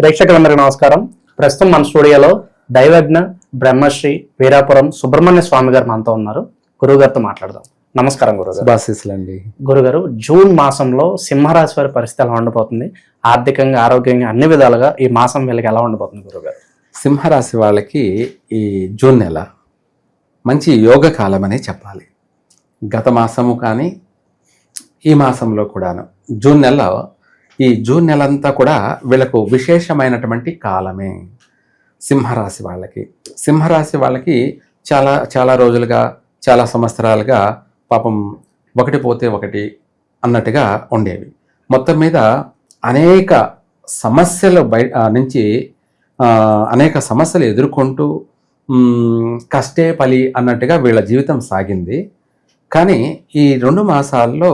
ప్రేక్షకులందరికీ నమస్కారం. ప్రస్తుతం మన స్టూడియోలో దైవజ్ఞ బ్రహ్మశ్రీ వీరాపురం సుబ్రహ్మణ్య స్వామి గారు మనతో ఉన్నారు. గురువుగారితో మాట్లాడదాం. నమస్కారం గురుగారు గురుగారు జూన్ మాసంలో సింహరాశి వారి పరిస్థితి ఎలా ఉండబోతుంది? ఆర్థికంగా ఆరోగ్యంగా అన్ని విధాలుగా ఈ మాసం వీళ్ళకి ఎలా ఉండబోతుంది గురుగారు సింహరాశి వాళ్ళకి ఈ జూన్ నెల మంచి యోగ కాలం అనే చెప్పాలి. గత మాసము కానీ ఈ మాసంలో కూడాను జూన్ నెల ఈ జూన్ నెల అంతా కూడా వీళ్ళకు విశేషమైనటువంటి కాలమే. సింహరాశి వాళ్ళకి. సింహరాశి వాళ్ళకి చాలా చాలా రోజులుగా చాలా సంవత్సరాలుగా పాపం ఒకటి పోతే ఒకటి అన్నట్టుగా ఉండేవి. మొత్తం మీద అనేక సమస్యలు బయ నుంచి అనేక సమస్యలు ఎదుర్కొంటూ కష్టే పలి అన్నట్టుగా వీళ్ళ జీవితం సాగింది. కానీ ఈ రెండు మాసాల్లో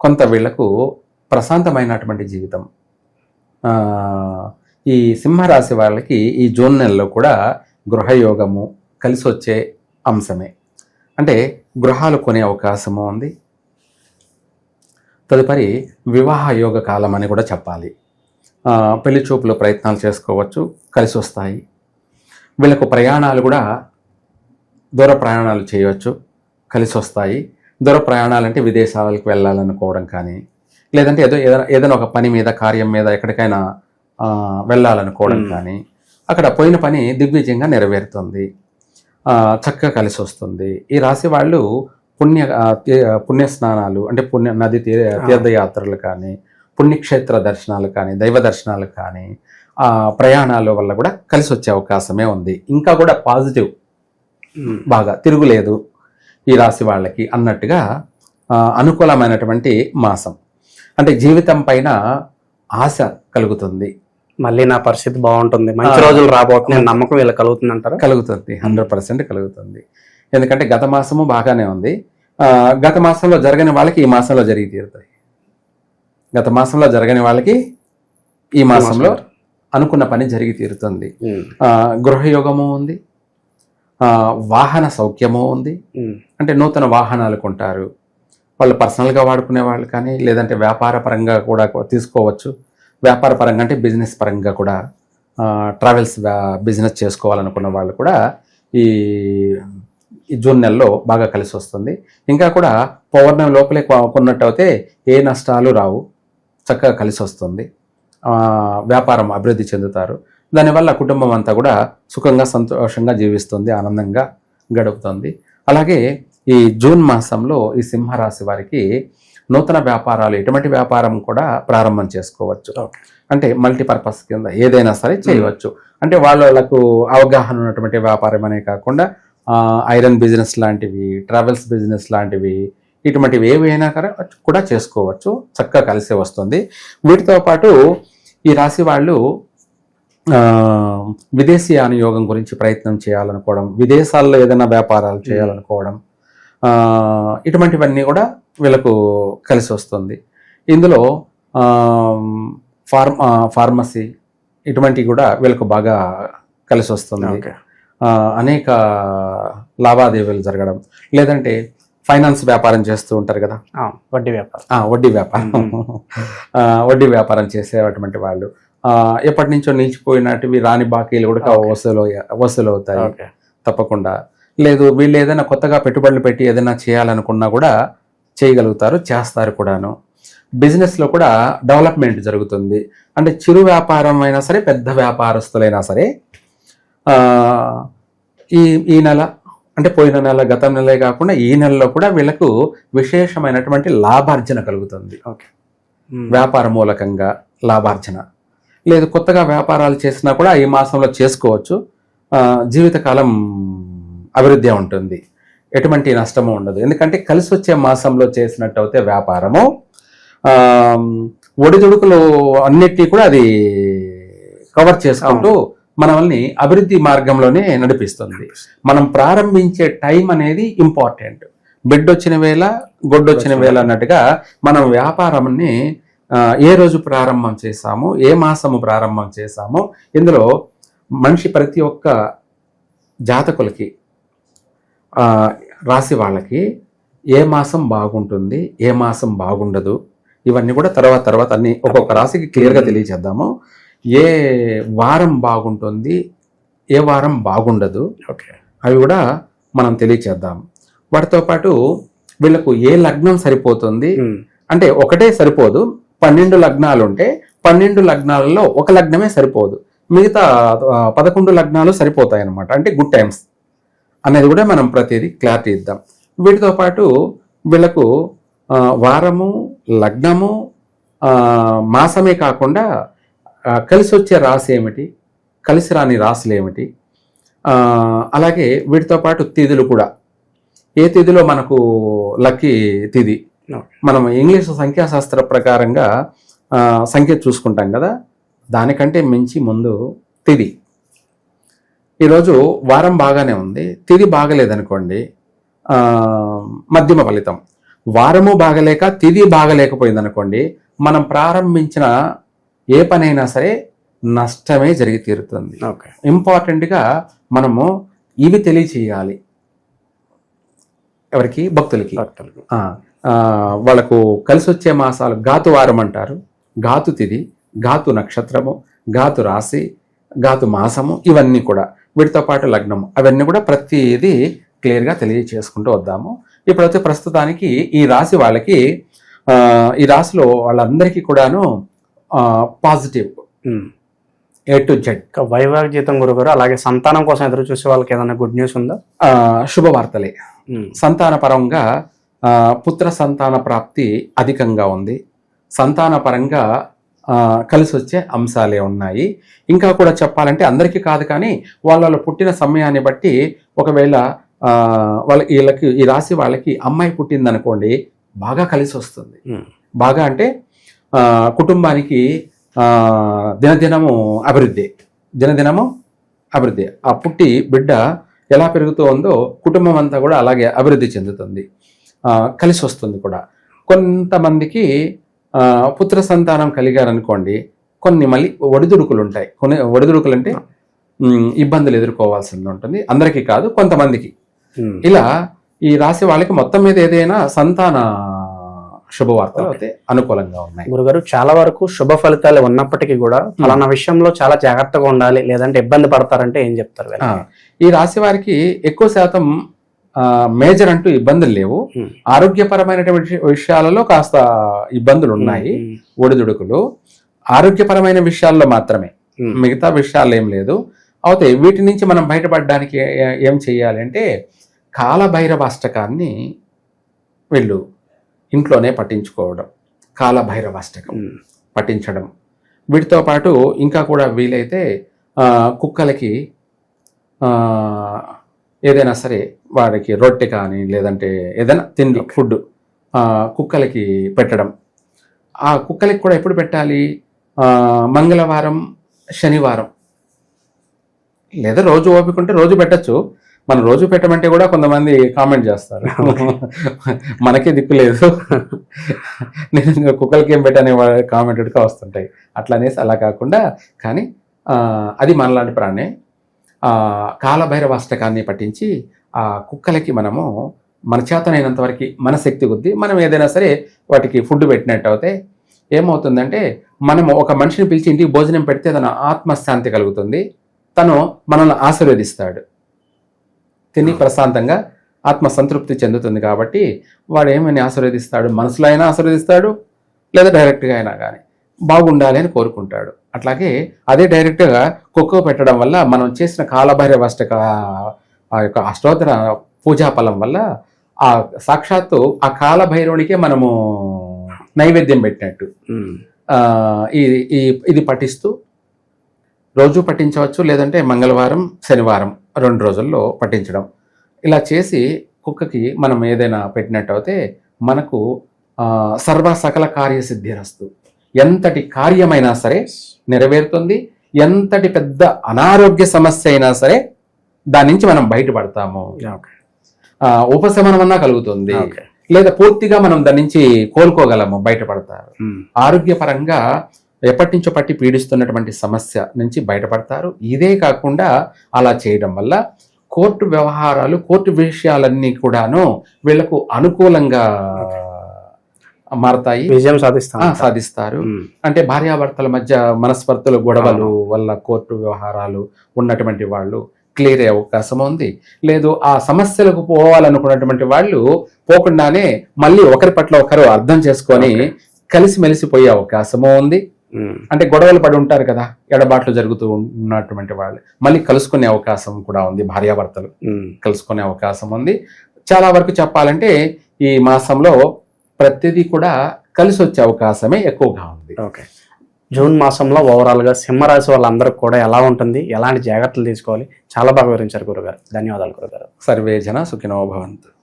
కొంత వీళ్ళకు ప్రశాంతమైనటువంటి జీవితం. ఈ సింహరాశి వాళ్ళకి ఈ జూన్ నెలలో కూడా గృహయోగము కలిసి వచ్చే అంశమే. అంటే గృహాలు కొనే అవకాశము ఉంది. తదుపరి వివాహ యోగ కాలం అని కూడా చెప్పాలి. పెళ్ళి చూపులు ప్రయత్నాలు చేసుకోవచ్చు కలిసి వస్తాయి వీళ్ళకు ప్రయాణాలు కూడా దూర ప్రయాణాలు చేయవచ్చు కలిసి వస్తాయి దూర ప్రయాణాలు అంటే విదేశాలకు వెళ్ళాలనుకోవడం కానీ లేదంటే ఏదో ఏదైనా ఏదైనా ఒక పని మీద కార్యం మీద ఎక్కడికైనా వెళ్ళాలనుకోవడం. కానీ అక్కడ పోయిన పని దిగ్విజయంగా నెరవేరుతుంది. చక్కగా కలిసి వస్తుంది. ఈ రాశి వాళ్ళు పుణ్య పుణ్య స్నానాలు అంటే పుణ్య నది తీ- తీర్థయాత్రలు కానీ పుణ్యక్షేత్ర దర్శనాలు కానీ దైవ దర్శనాలు కానీ ప్రయాణాల వల్ల కూడా కలిసి వచ్చే అవకాశమే ఉంది. ఇంకా కూడా పాజిటివ్ బాగా తిరుగులేదు ఈ రాశి వాళ్ళకి అన్నట్టుగా అనుకూలమైనటువంటి మాసం. అంటే జీవితం పైన ఆశ కలుగుతుంది. మళ్ళీ నా పరిస్థితి బాగుంటుంది. మంచి. రోజులు రాబోతున్నాయి నమ్మకం వీళ్ళకి కలుగుతుంది అంటారా? కలుగుతుంది. హండ్రెడ్ పర్సెంట్ కలుగుతుంది. ఎందుకంటే గత మాసము బాగానే ఉంది. గత మాసంలో జరగని వాళ్ళకి ఈ మాసంలో జరిగి తీరుతాయి. గత మాసంలో జరగని వాళ్ళకి ఈ మాసంలో అనుకున్న పని జరిగి తీరుతుంది. గృహయోగము ఉంది. వాహన సౌఖ్యము ఉంది. అంటే నూతన వాహనాలు కొంటారు. వాళ్ళు పర్సనల్గా వాడుకునే వాళ్ళు కానీ లేదంటే వ్యాపార పరంగా కూడా తీసుకోవచ్చు. వ్యాపార పరంగా అంటే బిజినెస్ పరంగా కూడా ట్రావెల్స్ బిజినెస్ చేసుకోవాలనుకున్న వాళ్ళు కూడా ఈ జూన్ నెలలో బాగా కలిసి వస్తుంది. ఇంకా కూడా పౌర్ణమి లోపలే కొన్నట్టయితే ఏ నష్టాలు రావు. చక్కగా కలిసి వస్తుంది. వ్యాపారం అభివృద్ధి చెందుతారు. దానివల్ల కుటుంబం అంతా కూడా సుఖంగా సంతోషంగా జీవిస్తుంది. ఆనందంగా గడుపుతుంది. అలాగే ఈ జూన్ మాసంలో ఈ సింహరాశి వారికి నూతన వ్యాపారాలు ఎటువంటి వ్యాపారం కూడా ప్రారంభం చేసుకోవచ్చు. అంటే మల్టీపర్పస్ కింద ఏదైనా సరే చేయవచ్చు. అంటే వాళ్ళకు అవగాహన ఉన్నటువంటి వ్యాపారం అనే కాకుండా ఐరన్ బిజినెస్ లాంటివి ట్రావెల్స్ బిజినెస్ లాంటివి ఇటువంటివి ఏవైనా కర- కూడా చేసుకోవచ్చు. చక్కగా కలిసి వస్తుంది. వీటితో పాటు ఈ రాశి వాళ్ళు ఆ, విదేశీయాన యోగం గురించి ప్రయత్నం చేయాలనుకోవడం విదేశాల్లో ఏదైనా వ్యాపారాలు చేయాలనుకోవడం ఇటువంటివన్నీ కూడా వీళ్ళకు కలిసి వస్తుంది. ఇందులో ఫార్మ్ ఫార్మసీ ఇటువంటివి కూడా వీళ్ళకు బాగా కలిసి వస్తుంది. అనేక లావాదేవీలు జరగడం లేదంటే ఫైనాన్స్ వ్యాపారం చేస్తూ ఉంటారు కదా. వడ్డీ వ్యాపారం. వడ్డీ వ్యాపారం. వడ్డీ వ్యాపారం చేసేటువంటి వాళ్ళు. ఎప్పటి నుంచో నిలిచిపోయినటివి రాని బాకీలు కూడా. వసూలు వసూలు అవుతాయి తప్పకుండా. లేదు వీళ్ళు ఏదైనా కొత్తగా పెట్టుబడులు పెట్టి ఏదైనా చేయాలనుకున్నా కూడా చేయగలుగుతారు చేస్తారు కూడాను. బిజినెస్లో కూడా డెవలప్మెంట్ జరుగుతుంది. అంటే చిరు వ్యాపారం అయినా సరే పెద్ద వ్యాపారస్తులైనా సరే ఈ ఈ నెల అంటే పోయిన నెల గత నెలే కాకుండా ఈ నెలలో కూడా వీళ్ళకు విశేషమైనటువంటి లాభార్జన కలుగుతుంది. ఓకే. వ్యాపార మూలకంగా లాభార్జన. లేదు కొత్తగా వ్యాపారాలు చేసినా కూడా ఈ మాసంలో చేసుకోవచ్చు. జీవితకాలం అభివృద్ధి ఉంటుంది. ఎటువంటి నష్టము ఉండదు. ఎందుకంటే కలిసి వచ్చే మాసంలో చేసినట్టు అయితే వ్యాపారము ఒడిదుడుకులు అన్నిటినీ కూడా అది కవర్ చేసుకుంటూ మనల్ని అభివృద్ధి మార్గంలోనే నడిపిస్తుంది. మనం ప్రారంభించే టైం అనేది ఇంపార్టెంట్ బిడ్డ వచ్చిన వేళ గొడ్డొచ్చిన వేళ అన్నట్టుగా మనం వ్యాపారాన్ని ఏ రోజు ప్రారంభం చేశాము ఏ మాసము ప్రారంభం చేశాము ఇందులో మనిషి ప్రతి ఒక్క జాతకులకి రాశి వాళ్ళకి ఏ మాసం బాగుంటుంది ఏ మాసం బాగుండదు ఇవన్నీ కూడా తర్వాత తర్వాత అన్ని ఒక్కొక్క రాశికి క్లియర్గా తెలియజేద్దాము ఏ వారం బాగుంటుంది ఏ వారం బాగుండదు ఓకే. అవి కూడా మనం తెలియచేద్దాం. వాటితో పాటు వీళ్ళకు ఏ లగ్నం సరిపోతుంది. అంటే ఒకటే సరిపోదు పన్నెండు లగ్నాలు ఉంటే పన్నెండు లగ్నాలలో ఒక లగ్నమే సరిపోదు. మిగతా పదకొండు లగ్నాలు సరిపోతాయి అన్నమాట అంటే గుడ్ టైమ్స్. అనేది కూడా మనం ప్రతిదీ క్లారిటీ ఇద్దాం. వీటితో పాటు వీళ్ళకు వారము లగ్నము మాసమే కాకుండా కలిసి వచ్చే రాశి ఏమిటి కలిసి రాని రాశులు ఏమిటి అలాగే వీటితో పాటు తిథులు కూడా. ఏ తిథిలో మనకు లక్కీ తిథి. మనం ఇంగ్లీష్ సంఖ్యాశాస్త్ర ప్రకారంగా సంఖ్య చూసుకుంటాం కదా దానికంటే మించి ముందు తిది ఈరోజు వారం బాగానే ఉంది. తిది బాగలేదనుకోండి మధ్యమ ఫలితం. వారము బాగలేక తిది బాగలేకపోయింది అనుకోండి మనం ప్రారంభించిన ఏ పనైనా సరే నష్టమే జరిగి తీరుతుంది. ఓకే. ఇంపార్టెంట్గా మనము ఇవి తెలియచేయాలి. ఎవరికి? భక్తులకి. వాళ్ళకు కలిసి వచ్చే మాసాలు ఘాతు వారం అంటారు. ఘాతు తిథి ఘాతు నక్షత్రము ఘాతు రాశి ఘాతు మాసము ఇవన్నీ కూడా. వీటితో పాటు లగ్నము. అవన్నీ కూడా ప్రతిదీ క్లియర్గా తెలియచేసుకుంటూ వద్దాము. ఇప్పుడైతే ప్రస్తుతానికి ఈ రాశి వాళ్ళకి ఈ రాశిలో వాళ్ళందరికీ కూడాను పాజిటివ్. ఏ టు జెడ్ వైవాహిక జీతం గురుగారు అలాగే సంతానం కోసం ఎదురు చూసే వాళ్ళకి ఏదైనా గుడ్ న్యూస్ ఉందా? శుభవార్తలే. సంతాన పరంగా పుత్ర సంతాన ప్రాప్తి అధికంగా ఉంది. సంతాన పరంగా కలిసి వచ్చే అంశాలే ఉన్నాయి. ఇంకా కూడా చెప్పాలంటే అందరికీ కాదు కానీ వాళ్ళ పుట్టిన సమయాన్ని బట్టి ఒకవేళ వాళ్ళ వీళ్ళకి ఈ రాశి వాళ్ళకి అమ్మాయి పుట్టిందనుకోండి బాగా కలిసి వస్తుంది. బాగా అంటే కుటుంబానికి దినదినము అభివృద్ధి. దినదినము అభివృద్ధి. ఆ పుట్టి బిడ్డ ఎలా పెరుగుతూ ఉందో కుటుంబం అంతా కూడా అలాగే అభివృద్ధి చెందుతుంది. కలిసి వస్తుంది కూడా. కొంతమందికి పుత్ర సంతానం కలిగారనుకోండి కొన్ని మళ్ళీ ఒడిదుడుకులు ఉంటాయి కొన్ని ఒడిదుడుకులు అంటే ఇబ్బందులు ఎదుర్కోవాల్సి ఉంటుంది. అందరికీ కాదు కొంతమందికి. ఇలా ఈ రాశి వాళ్ళకి మొత్తం మీద ఏదైనా సంతాన శుభవార్తలు అయితే అనుకూలంగా ఉన్నాయి. గురుగారు చాలా వరకు శుభ ఫలితాలు ఉన్నప్పటికీ కూడా ఫలానా విషయంలో చాలా జాగ్రత్తగా ఉండాలి. లేదంటే ఇబ్బంది పడతారంటే ఏం చెప్తారు? ఈ రాశి వారికి ఎక్కువ శాతం మేజర్ అంటూ ఇబ్బందులు లేవు. ఆరోగ్యపరమైనటువంటి విషయాలలో కాస్త ఇబ్బందులు ఉన్నాయి. ఒడిదుడుకులు ఆరోగ్యపరమైన విషయాల్లో మాత్రమే. మిగతా విషయాలు ఏం లేదు అయితే వీటి నుంచి మనం బయటపడడానికి ఏ- చేయాలి అంటే కాలభైరవాష్టకాన్ని వీళ్ళు ఇంట్లోనే పట్టించుకోవడం కాలభైరవాష్టకం. పఠించడం వీటితో పాటు ఇంకా కూడా వీలైతే కుక్కలకి ఏదైనా సరే వాడికి రొట్టె కానీ లేదంటే ఏదైనా తిండి ఫుడ్ ఆ, కుక్కలకి పెట్టడం. ఆ కుక్కలకి కూడా ఎప్పుడు పెట్టాలి? ఆ, మంగళవారం శనివారం. లేదా రోజు ఓపిక ఉంటే రోజు పెట్టచ్చు. మనం రోజు పెట్టమంటే కూడా కొంతమంది కామెంట్ చేస్తారు. మనకే దిక్కు లేదు. నేను కుక్కలకి ఏం పెట్టనే కామెంటెడ్గా వస్తుంటాయి. అట్లా అనేసి అలా కాకుండా కానీ అది మనలాంటి ప్రాణే. ఆ, కాలభైరవ అష్టకాన్ని పఠించి ఆ కుక్కలకి మనము మన చేతనైనంత వరకు మన శక్తి కొద్దీ మనం ఏదైనా సరే వాటికి ఫుడ్ పెట్టినట్టు అయితే ఏమవుతుందంటే మనము ఒక మనిషిని పిలిచి ఇంటికి భోజనం పెడితే తన ఆత్మశాంతి కలుగుతుంది. తను మనల్ని ఆశీర్వదిస్తాడు. తిని ప్రశాంతంగా ఆత్మ సంతృప్తి చెందుతుంది కాబట్టి వాడు ఏమని ఆశీర్వదిస్తాడు? మనసులో అయినా ఆశీర్వదిస్తాడు లేదా డైరెక్ట్గా అయినా కానీ. బాగుండాలి అని కోరుకుంటాడు. అట్లాగే అదే డైరెక్ట్గా కుక్క పెట్టడం వల్ల మనం చేసిన కాలభైరవ అష్టక ఆ యొక్క అష్టోత్తర పూజా ఫలం వల్ల ఆ సాక్షాత్తు ఆ కాలభైరవునికే మనము నైవేద్యం పెట్టినట్టు. ఇది ఈ- ఇది పఠిస్తూ రోజు పఠించవచ్చు లేదంటే మంగళవారం శనివారం రెండు రోజుల్లో పఠించడం. ఇలా చేసి కుక్కకి మనం ఏదైనా పెట్టినట్టు అయితే మనకు సర్వ సకల కార్యసిద్ధిరస్తు ఎంతటి కార్యమైనా సరే నెరవేరుతుంది. ఎంతటి పెద్ద అనారోగ్య సమస్య అయినా సరే దాని నుంచి మనం బయటపడతాము. ఉపశమనం అన్నా కలుగుతుంది. లేదా పూర్తిగా మనం దాని నుంచి కోలుకోగలము బయటపడతారు. ఉమ్. ఆరోగ్యపరంగా ఎప్పటి నుంచో పట్టి పీడిస్తున్నటువంటి సమస్య నుంచి బయటపడతారు. ఇదే కాకుండా అలా చేయడం వల్ల కోర్టు వ్యవహారాలు కోర్టు విషయాలన్నీ కూడాను వీళ్ళకు అనుకూలంగా మారతాయి. విజయం సాధిస్తారు. ఉమ్, అంటే భార్యాభర్తల మధ్య మనస్పర్ధలు గొడవలు వల్ల కోర్టు వ్యవహారాలు ఉన్నటువంటి వాళ్ళు క్లియర్ అయ్యే అవకాశం ఉంది. లేదు ఆ సమస్యలకు పోవాలనుకున్నటువంటి వాళ్ళు పోకుండానే మళ్ళీ ఒకరి పట్ల ఒకరు అర్థం చేసుకొని కలిసిమెలిసి పోయే అవకాశము ఉంది. అంటే గొడవలు పడి ఉంటారు కదా ఎడబాట్లు జరుగుతూ ఉన్నటువంటి వాళ్ళు. మళ్ళీ కలుసుకునే అవకాశం కూడా ఉంది భార్యాభర్తలు కలుసుకునే అవకాశం ఉంది. చాలా వరకు చెప్పాలంటే ఈ మాసంలో ప్రతిదీ కూడా కలిసి వచ్చే అవకాశమే ఎక్కువగా ఉంది. ఓకే. జూన్ మాసంలో ఓవరాల్గా సింహరాశి వాళ్ళందరికీ కూడా ఎలా ఉంటుంది? ఎలాంటి జాగ్రత్తలు తీసుకోవాలి? చాలా బాగా వివరించారు గురుగారు. ధన్యవాదాలు గురుగారు. సర్వే జన సుఖినో భవంతు.